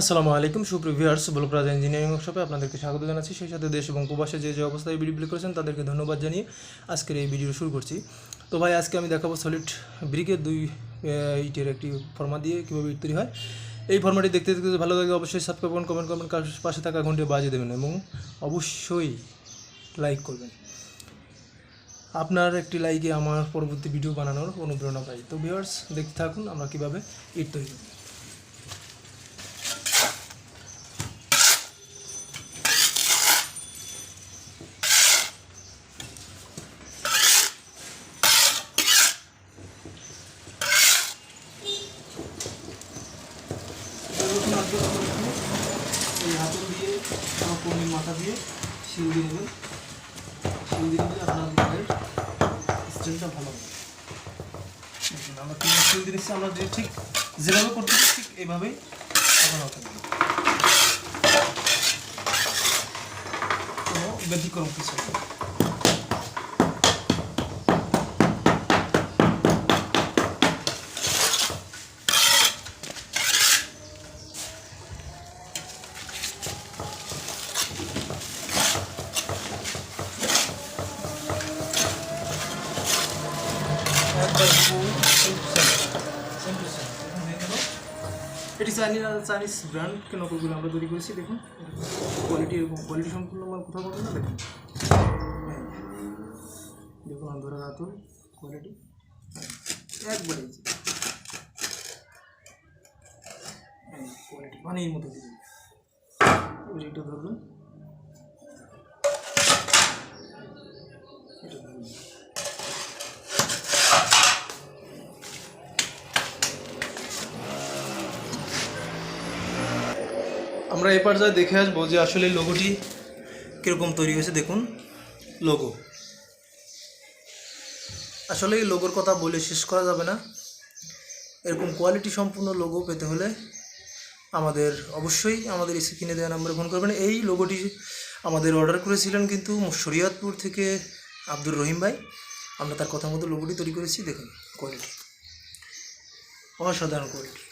আসসালামু আলাইকুম সুপ্রিভিয়ার্স ব্লকরাজ ইঞ্জিনিয়ারিং ওয়ার্কশপে আপনাদেরকে স্বাগত জানাচ্ছি। সেই সাথে দেশ এবং প্রবাসে যে যে অবস্থায় ভিডিও প্লে করেছেন, তাদেরকে ধন্যবাদ জানিয়ে আজকের এই ভিডিও শুরু করছি। তো ভাই, আজকে আমি দেখাবো সলিড ব্রিকের দুই ইটের একটি ফর্মা দিয়ে কীভাবে ইট তৈরি হয়। এই ফর্মাটি দেখতে দেখতে ভালো লাগে, অবশ্যই সাবস্ক্রাইব করুন, কমেন্ট করবেন কার- পাশে থাকা ঘন্টে বাজিয়ে দেবেন এবং অবশ্যই লাইক করবেন। আপনার একটি লাইকে আমার পরবর্তী ভিডিও বানানোর অনুপ্রেরণা পাই। তো ভিউয়ার্স, দেখতে থাকুন আমরা কীভাবে ইট তৈরি করি। এই হাতুড়ি দিয়ে আমার কোমরের মাথা দিয়ে শিল দিয়ে নেবেন শিল দিয়ে দিলে আপনার গাড়ির স্ট্রেনটা ভালো হবে আমরা তিন শিল দিয়ে নিচ্ছি আমরা যে ঠিক যেভাবে করতে ঠিক এইভাবেই আপনারা করবেন কোনো ব্যতিক্রম কিছু এটি চাইনিজ ব্র্যান্ড নকলগুলো আমরা তৈরি করেছি, দেখুন। কোয়ালিটি এরকম কোয়ালিটি সম্পূর্ণ আমার কোথাও পাবেন না, দেখুন। দেখুন অন্ধরা রাতুর কোয়ালিটি একবারে কোয়ালিটি পানির মতো দিবেন এটা ধরবেন এটা ধরবেন আমরা এ পর্যায়ে দেখে আসব যে আসলে লোগোটি কীরকম তৈরি হয়েছে। দেখুন লোগো আসলে এই লোগোর কথা বলে শেষ করা যাবে না। এরকম কোয়ালিটি সম্পূর্ণ লোগো পেতে হলে আমাদের অবশ্যই আমাদের স্ক্রিনে দেওয়া নাম্বারে ফোন করবেন। এই লোগোটি আমাদের অর্ডার করেছিলেন কিন্তু শরীয়তপুর থেকে আব্দুর রহিম ভাই। আমরা তার কথা মতো লোগোটি তৈরি করেছি। দেখুন কোয়ালিটি অসাধারণ কোয়ালিটি